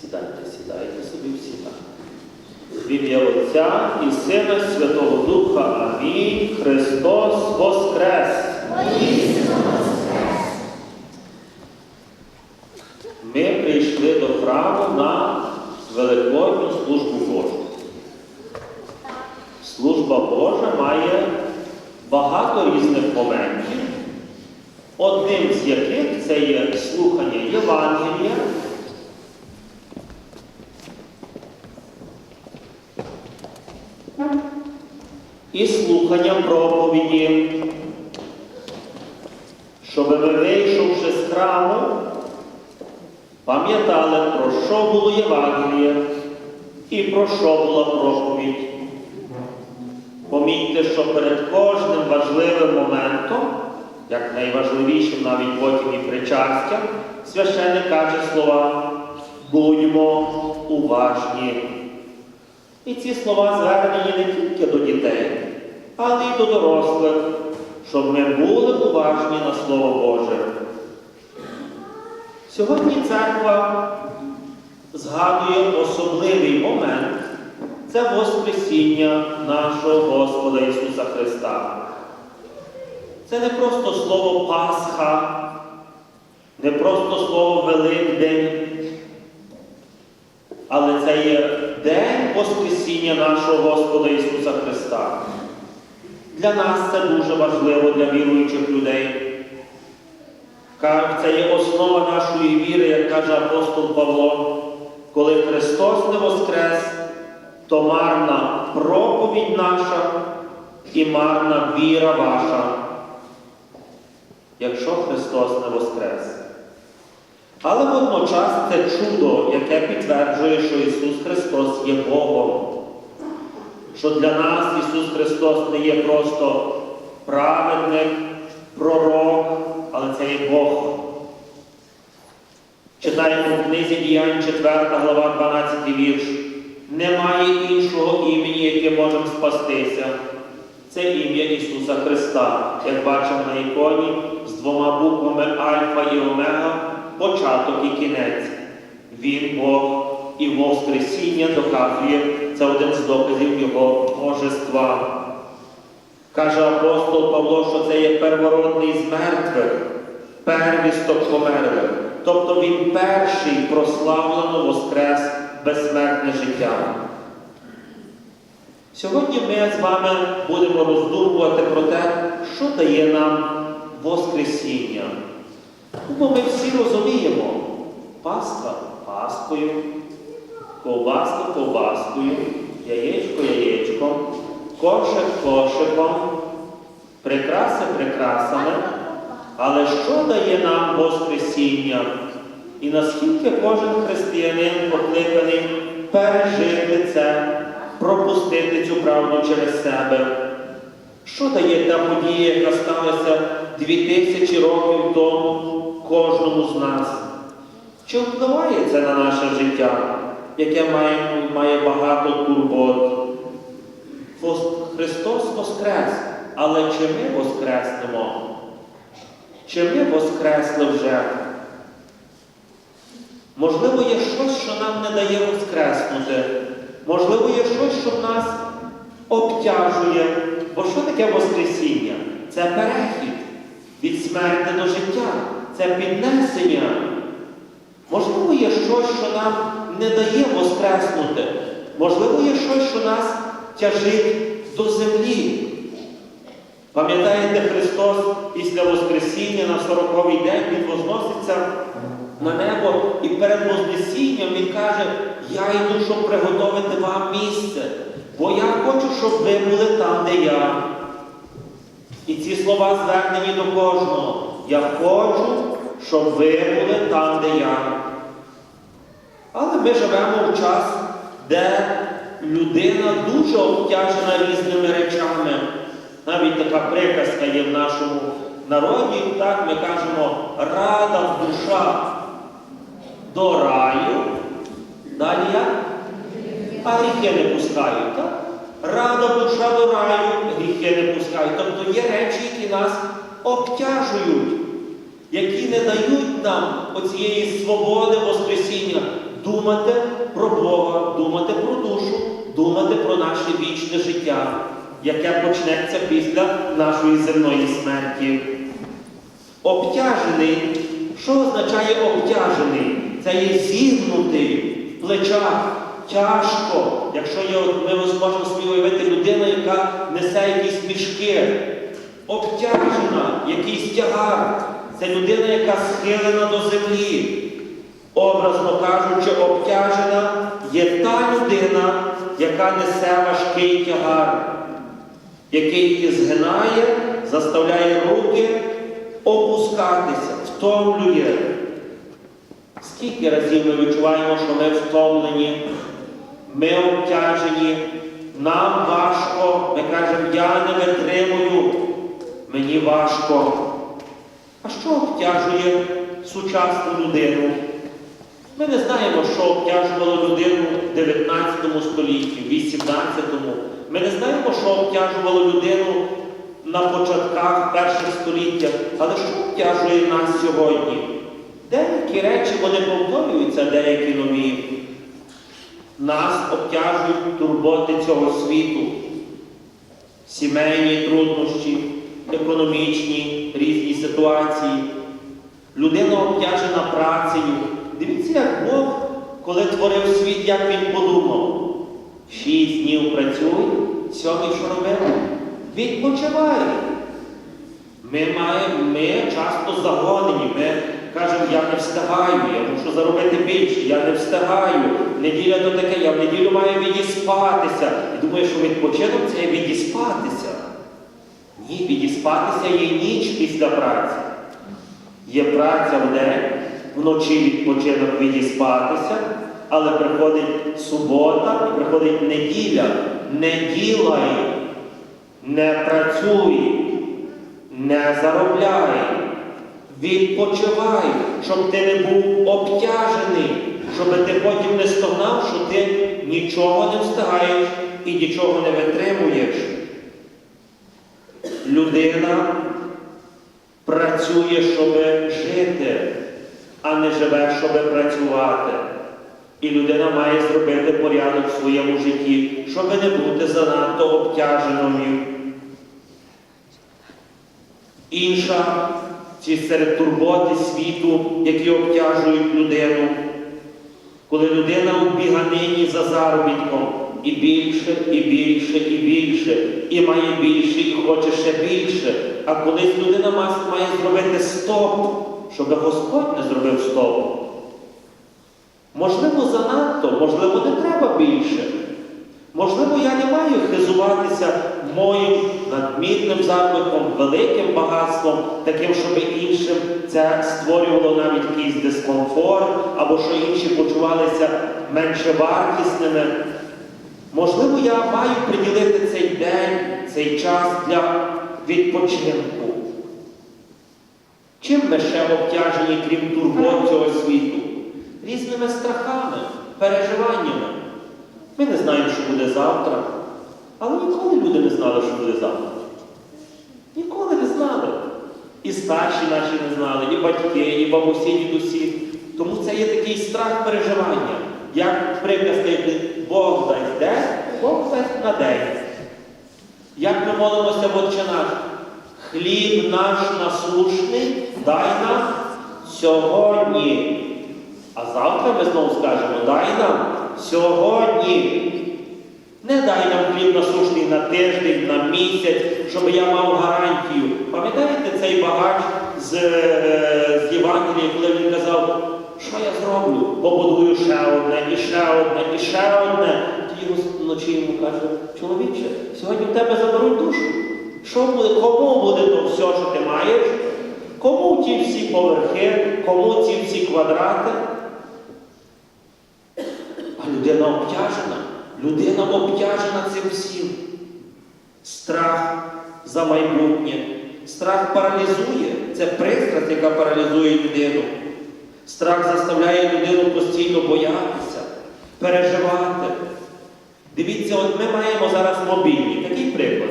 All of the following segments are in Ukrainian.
Сідайте, сідайте собі всі так. В ім'я Отця і Сина Святого Духа. Амінь. Христос Воскрес! Ми прийшли до храму на Великодню службу Божу. Служба Божа має багато різних моментів, одним з яких це є слухання Євангелія. І слухання проповіді, щоб ми, вийшовши з храму, пам'ятали, про що було Євангеліє і про що була проповідь. Помітьте, що перед кожним важливим моментом, як найважливішим навіть потім і причастям, священник каже слова будьмо уважні. І ці слова звернені не тільки до дітей, але й до дорослих, щоб ми були уважні на Слово Боже. Сьогодні церква згадує особливий момент це Воскресіння нашого Господа Ісуса Христа. Це не просто слово Пасха, не просто слово Великдень, але це є День Воскресіння нашого Господа Ісуса Христа. Для нас це дуже важливо для віруючих людей. Це є основа нашої віри, як каже апостол Павло, коли Христос не воскрес, то марна проповідь наша і марна віра ваша, якщо Христос не воскрес. Але водночас це чудо, яке підтверджує, що Ісус Христос є Богом. Що для нас Ісус Христос не є просто праведник, пророк, але це є Бог. Читаємо в книзі Діянь 4 глава 12 вірш. Немає іншого імені, яке можемо спастися. Це ім'я Ісуса Христа, як бачимо на іконі, з двома буквами Альфа і Омега, початок і кінець. Він Бог і Воскресіння доказує, це один з доказів Його божества. Каже апостол Павло, що це є первородний з мертвих, первісток померлих. Тобто він перший прославлено воскрес безсмертне життя. Сьогодні ми з вами будемо роздумувати про те, що дає нам Воскресіння. Бо ми всі розуміємо, Пасха паскою, ковбаска ковбаскою, яєчко яєчком, кошик кошиком, прикраси прикрасами. Але що дає нам Воскресіння? І наскільки кожен християнин покликаний пережити це, пропустити цю правду через себе? Що дає та подія, яка сталася дві тисячі років тому кожному з нас? Чи впливає це на наше життя, яке має, має багато турбот? Христос воскрес, але чи ми воскреснемо? Чи ми воскресли вже? Можливо, є щось, що нам не дає воскреснути. Можливо, є щось, що нас обтяжує. Бо що таке Воскресіння? Це перехід від смерти до життя, це піднесення. Можливо, є щось, що нам не дає воскреснути. Можливо, є щось, що нас тяжить до землі. Пам'ятаєте, Христос після Воскресіння на 40-й день Він возноситься на небо і перед Вознесінням Він каже, я йду, щоб приготовити вам місце, бо я хочу, щоб ви були там, де я. І ці слова звернені до кожного. Я хочу, щоб ви були там, де я. Але ми живемо в час, де людина дуже обтяжена різними речами. Навіть така приказка є в нашому народі, так ми кажемо, рада душа до раю. Далі як? А гріхи не пускають, так? Рада душа до раю, гріхи не пускають. Тобто є речі, які нас обтяжують, які не дають нам оцієї свободи Воскресіння, думати. про Бога, думати про душу, думати про наше вічне життя, яке почнеться після нашої земної смерті. Обтяжений. Що означає обтяжений? Це є зігнутий в плечах, тяжко. Якщо є, ми зможемо собі уявити людину, яка несе якісь мішки, обтяжена, якийсь тягар. Це людина, яка схилена до землі. Образно кажучи, обтяжена є та людина, яка несе важкий тягар, який її згинає, заставляє руки опускатися, втомлює. Скільки разів ми відчуваємо, що ми втомлені, ми обтяжені, нам важко, ми кажемо, я не витримую, мені важко. А що обтяжує сучасну людину? Ми не знаємо, що обтяжувало людину в 19 столітті, в 18-му. Ми не знаємо, що обтяжувало людину на початках перших століття. Але що обтяжує нас сьогодні? Деякі речі вони повторюються, деякі нові. Нас обтяжують турботи цього світу, сімейні труднощі, економічні різні ситуації. Людина обтяжена працею. Дивіться, як Бог, коли творив світ, як він подумав. Шість днів працюй, сьомий що робив? Відпочивай. Ми маємо, ми часто загонені, ми кажемо, я не встигаю, я мушу заробити більше, я не встигаю. Неділя то таке, я в неділю маю відіспатися. І думаю, що відпочинок це відіспатися. Ні, відіспатися є ніч після праці. Є праця в день, вночі відпочинок відіспатися, але приходить субота і приходить неділя. Не ділай, не працюй, не заробляй, відпочивай, щоб ти не був обтяжений, щоб ти потім не стогнав, що ти нічого не встигаєш і нічого не витримуєш. Людина працює, щоб жити, а не живе, щоб працювати. І людина має зробити порядок в своєму житті, щоб не бути занадто обтяженою. Інша ці серед турботи світу, які обтяжують людину, коли людина у біганині за заробітком і більше, і більше, і більше, і має більше, і хоче ще більше. А колись людина має зробити стоп, щоб Господь не зробив стоп. Можливо, занадто, можливо, не треба більше. Можливо, я не маю хизуватися моїм надмірним заробітком, великим багатством, таким, щоб іншим це створювало навіть якийсь дискомфорт, або що інші почувалися менше вартісними. Можливо, я маю приділити цей день, цей час для відпочинку. Чим ми ще обтяжені, крім турбот цього світу? Різними страхами, переживаннями. Ми не знаємо, що буде завтра. Але ніколи люди не знали, що буде завтра. Ніколи не знали. І старші наші не знали, і батьки, і бабусі, і дідусі. Тому це є такий страх переживання. Як приказки Бог дасть день, Бог дасть на день. Як ми молимося в Отче наш? Хліб наш насушний дай нам сьогодні. А завтра ми знову скажемо, дай нам сьогодні. Не дай нам хліб насушний на тиждень, на місяць, щоб я мав гарантію. Пам'ятаєте цей багач з, е, з Євангелія, коли він казав, що я зроблю? Побудую ще одне, і ще одне, і ще одне. Тоді вночі йому каже, чоловіче, сьогодні в тебе заберуть душу. Що буде, кому буде то все, що ти маєш? Кому ті всі поверхи, кому ці всі квадрати? А людина обтяжена. Людина обтяжена цим всім. Страх за майбутнє. Страх паралізує. Це пристрасть, яка паралізує людину. Страх заставляє людину постійно боятися, переживати. Дивіться, от ми маємо зараз мобільні. Такий приклад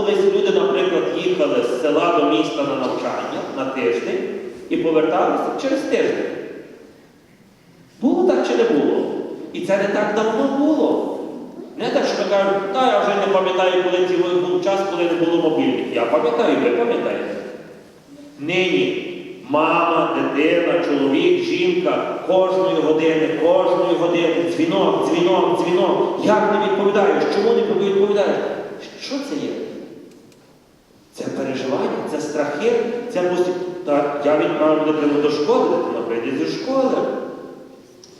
колись люди, наприклад, їхали з села до міста на навчання на тиждень і поверталися через тиждень. Було так чи не було? І це не так давно було. Не так, що ми кажемо, та я вже не пам'ятаю, коли ті був час, коли не було мобільних. Я пам'ятаю, ви пам'ятаєте. Нині мама, дитина, чоловік, жінка кожної години, кожної години, дзвінок, дзвінок, дзвінок. Як не відповідаєш? Чому не відповідаєш? Що це є? Переживання, це страхи, це постійно. Я відправив дитину до школи, дитина прийде зі школи.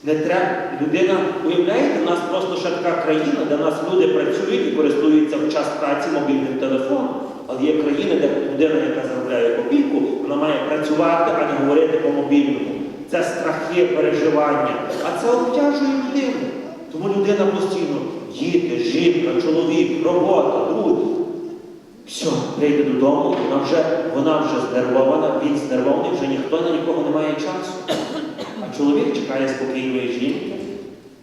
Не треба. Людина, уявляєте, у нас просто ще така країна, де нас люди працюють і користуються в час праці мобільним телефоном. Але є країни, де людина, яка заробляє копійку, вона має працювати, а не говорити по мобільному. Це страхи, переживання. А це обтяжує людину. Тому людина постійно діти, жінка, чоловік, робота, друзі. Все, прийде додому, вона вже, вона вже знервована, він знервований, вже ніхто на нікого не має часу. А чоловік чекає спокійної жінки,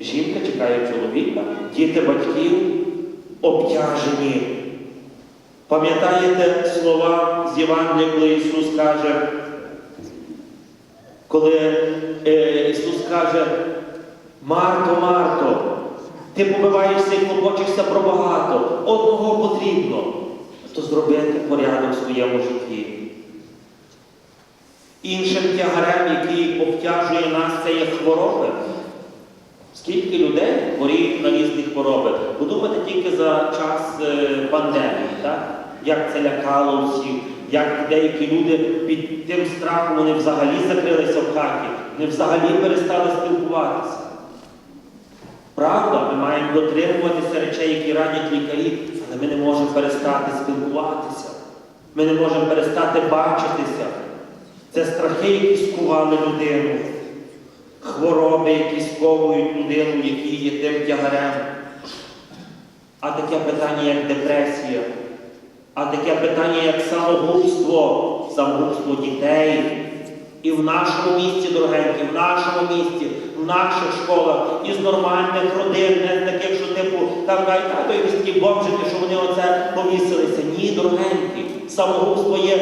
жінка чекає чоловіка, діти батьків обтяжені. Пам'ятаєте слова з Євангелія, коли Ісус каже, коли е, Ісус каже, Марто, Марто, ти побиваєшся і клопочешся про багато, одного потрібно, то зробити порядок в своєму житті. Іншим тягарем, який обтяжує нас, це є хвороби. Скільки людей хворіють на різні хвороби? Подумайте тільки за час е, пандемії, так? як це лякало всіх, як деякі люди під тим страхом вони взагалі закрилися в хаті, вони взагалі перестали спілкуватися. Правда, ми маємо дотримуватися речей, які радять лікарі, але ми не можемо перестати спілкуватися. Ми не можемо перестати бачитися. Це страхи, які скували людину, хвороби, які сковують людину, які є тим тягарем. А таке питання, як депресія, а таке питання, як самогубство, самогубство дітей. І в нашому місті, дорогенькі, в нашому місті, наших школах, із нормальних родин, не таких, що типу, там кажуть, а то якісь такі бомжики, що вони оце повісилися. Ні, дорогенькі, самогубство є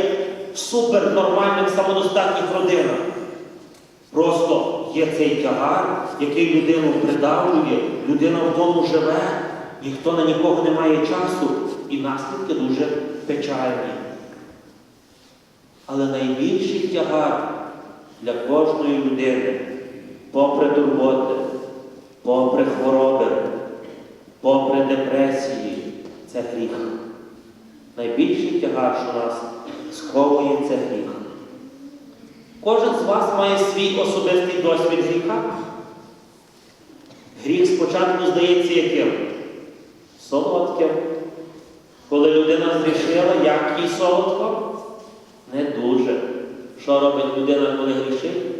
в супернормальних, самодостатніх родинах. Просто є цей тягар, який людину придавлює, людина в тому живе, ніхто на нікого не має часу, і наслідки дуже печальні. Але найбільший тягар для кожної людини, попри турботи, попри хвороби, попри депресії, це гріх. Найбільший тягар, що нас сховує, це гріх. Кожен з вас має свій особистий досвід гріха. Гріх спочатку здається яким? Солодким. Коли людина зрішила, як їй солодко? Не дуже. Що робить людина, коли грішить?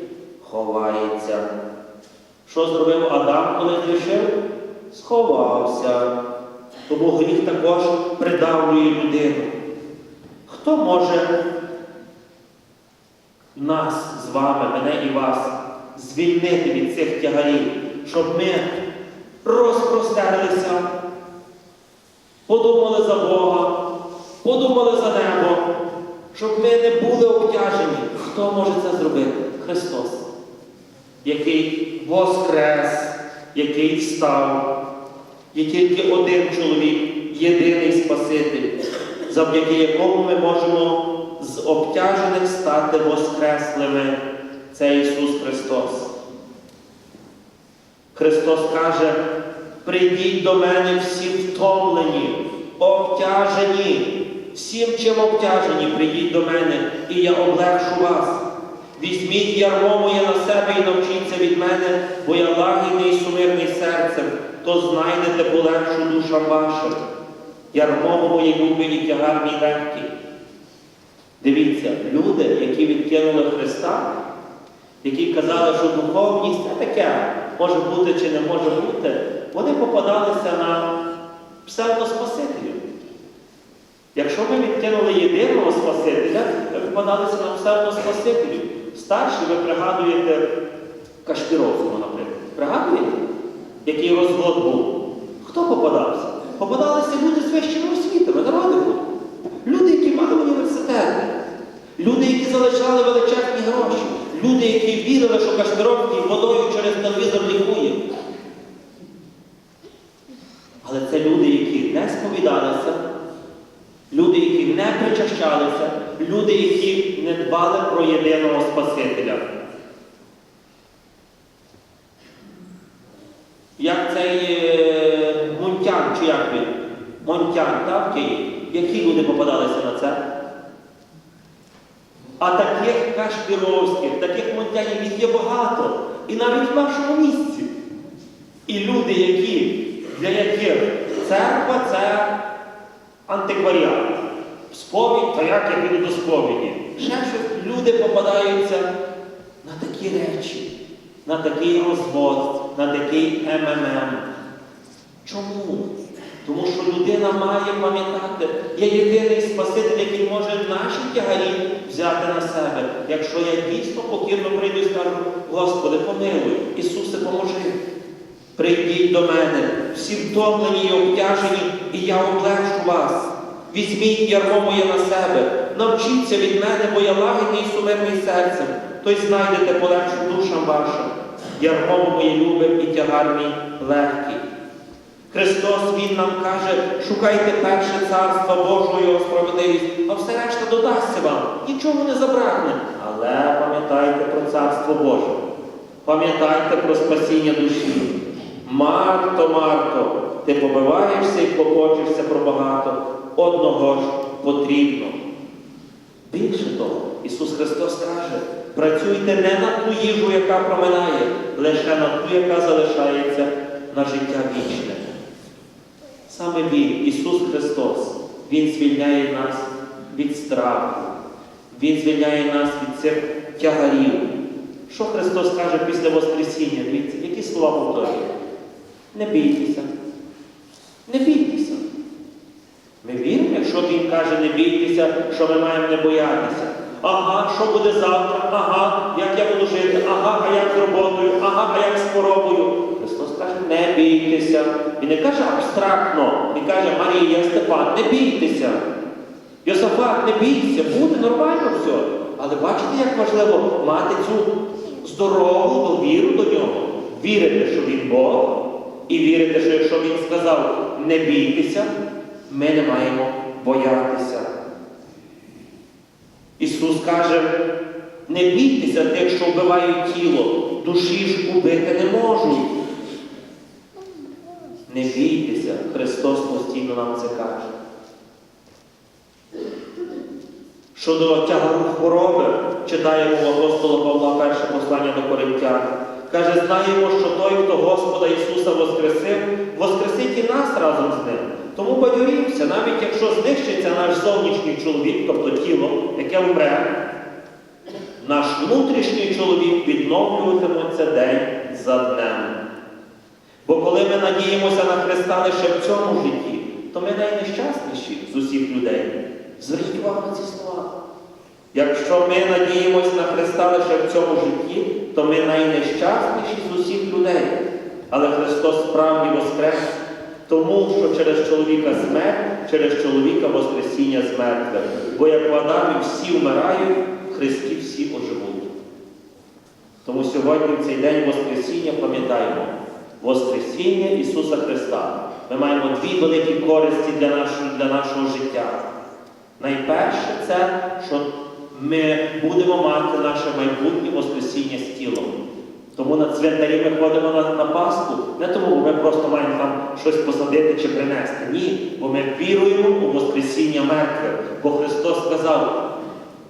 Ховається. Що зробив Адам, коли грішив? Сховався. Тому гріх також придавлює людину. Хто може нас з вами, мене і вас, звільнити від цих тягарів, щоб ми розпростерлися, подумали за Бога, подумали за небо, щоб ми не були обтяжені. Хто може це зробити? Христос, який воскрес, який встав. Є тільки один чоловік, єдиний Спаситель, завдяки якому ми можемо з обтяжених стати воскреслими. Це Ісус Христос. Христос каже, прийдіть до мене всі втомлені, обтяжені, всім чим обтяжені, прийдіть до мене, і я облегшу вас. Візьміть ярмо моє на себе і навчіться від мене, бо я лагідний і сумирний серцем, то знайдете полегшу душам вашим. Ярмо моє любить і тягар мій легкий. Дивіться, люди, які відкинули Христа, які казали, що духовність це таке, може бути чи не може бути, вони попадалися на псевдоспасителів. Якщо ми відкинули єдиного Спасителя, ми попадалися на псевдоспасителів. Старші ви пригадуєте Кашпіровського, наприклад. Пригадуєте, який розвод був? Хто попадався? Попадалися люди з вищими освітами, народи були. Люди, які мали університети, люди, які залишали величезні гроші, люди, які вірили, що Кашпіровський водою через телевізор лікує. Але це люди, які не сповідалися, люди, які не причащалися, люди, які не дбали про єдиного Спасителя. Як цей е, Мунтян, чи як він? Монтян, так, Які люди попадалися на це? А таких кашпіровських, таких монтянів їх є багато. І навіть в нашому місці. І люди, які, для яких церква це антикваріат. Сповідь, то як я піду до сповіді. Ще щось люди попадаються на такі речі, на такий розвод, на такий МММ. Чому? Тому що людина має пам'ятати, є єдиний Спаситель, який може наші тягарі взяти на себе. Якщо я дійсно покірно прийду і скажу, Господи, помилуй, Ісусе, поможи. Прийдіть до мене, всі втомлені і обтяжені, і я облегшу вас. Візьміть ярмо моє на себе, навчіться від мене, бо я лагідний і сумирний серцем, то й знайдете полегшу душам вашим. Ярмо моє любе і тягар мій легкий. Христос Він нам каже, шукайте перше царство Божого Його справедливість, а все решта додасться вам, нічого не забракне. Але пам'ятайте про царство Боже. Пам'ятайте про спасіння душі. Марто, Марто, ти побиваєшся і клопочешся про багато. Одного ж потрібно. Більше того, Ісус Христос каже, працюйте не на ту їжу, яка проминає, лише на ту, яка залишається на життя вічне. Саме Він, Ісус Христос, Він звільняє нас від страху, Він звільняє нас від цих тягарів. Що Христос каже після Воскресіння? Які слова повторює? Не бійтеся. Не бійтеся. Віримо, якщо Він каже, не бійтеся, що ми маємо не боятися. Ага, що буде завтра? Ага, як я буду жити, ага, а як з роботою, ага, а як з хворобою. Христос каже, не бійтеся. Він не каже абстрактно, Він каже, Марія, Степан, не бійтеся. Йосафат, не бійтеся, буде нормально все. Але бачите, як важливо мати цю здорову довіру до нього. Вірити, що він Бог, і вірити, що якщо він сказав не бійтеся, ми не маємо боятися. Ісус каже, не бійтеся тих, що вбивають тіло, душі ж убити не можуть. Не бійтеся, Христос постійно нам це каже. Щодо тягару хвороби, читаємо апостола Павла перше послання до Коринтян. Каже, знаємо, що той, хто Господа Ісуса воскресив, і нас разом з ним. Тому бадьорімося, навіть якщо знищиться наш зовнішній чоловік, тобто тіло, яке вмре, наш внутрішній чоловік відновлюватиметься день за днем. Бо коли ми надіємося на Христа лише в цьому житті, то ми найнещасніші з усіх людей. Зверніть увагу на ці слова. Якщо ми надіємося на Христа лише в цьому житті, то ми найнещасніші з усіх людей. Але Христос справді воскрес, тому що через чоловіка смерть, через чоловіка Воскресіння з мертвих. Бо як в Адамі всі вмирають, в Христі всі оживуть. Тому сьогодні, в цей день Воскресіння, пам'ятаємо, Воскресіння Ісуса Христа. Ми маємо дві великі користі для нашого, для нашого життя. Найперше це, що ми будемо мати наше майбутнє Воскресіння з тілом. Тому на цвинтарі ми ходимо на, на Пасху, не тому, бо ми просто маємо там щось посадити чи принести. Ні, бо ми віруємо у Воскресіння мертвих. Бо Христос сказав,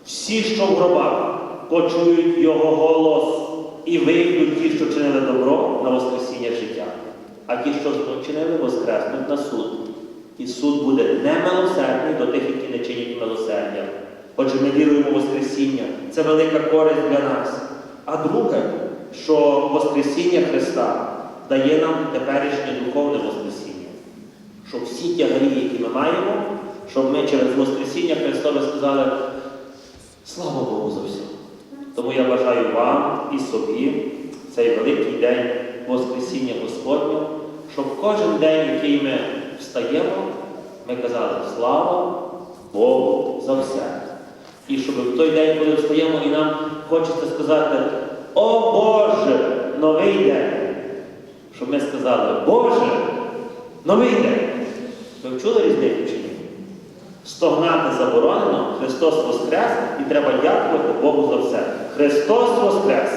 всі, що в гробах, почують Його голос і вийдуть ті, що чинили добро на Воскресіння життя. А ті, що чинили, воскреснуть на суд. І суд буде немилосердний до тих, які не чинять милосердя. Отже, ми віруємо в Воскресіння. Це велика користь для нас. А друге, що Воскресіння Христа дає нам теперішнє духовне Воскресіння. Щоб всі тягарі, які ми маємо, щоб ми через Воскресіння Христове сказали слава Богу за все. Тому я бажаю вам і собі цей великий день Воскресіння Господнього, щоб кожен день, який ми встаємо, ми казали слава Богу за все. І щоб в той день, коли встаємо, і нам хочеться сказати, о Боже, новий день. Щоб ми сказали, Боже, новий день. Ви вчули різницю чи ні? Стогнати заборонено, Христос Воскрес і треба дякувати Богу за все. Христос Воскрес!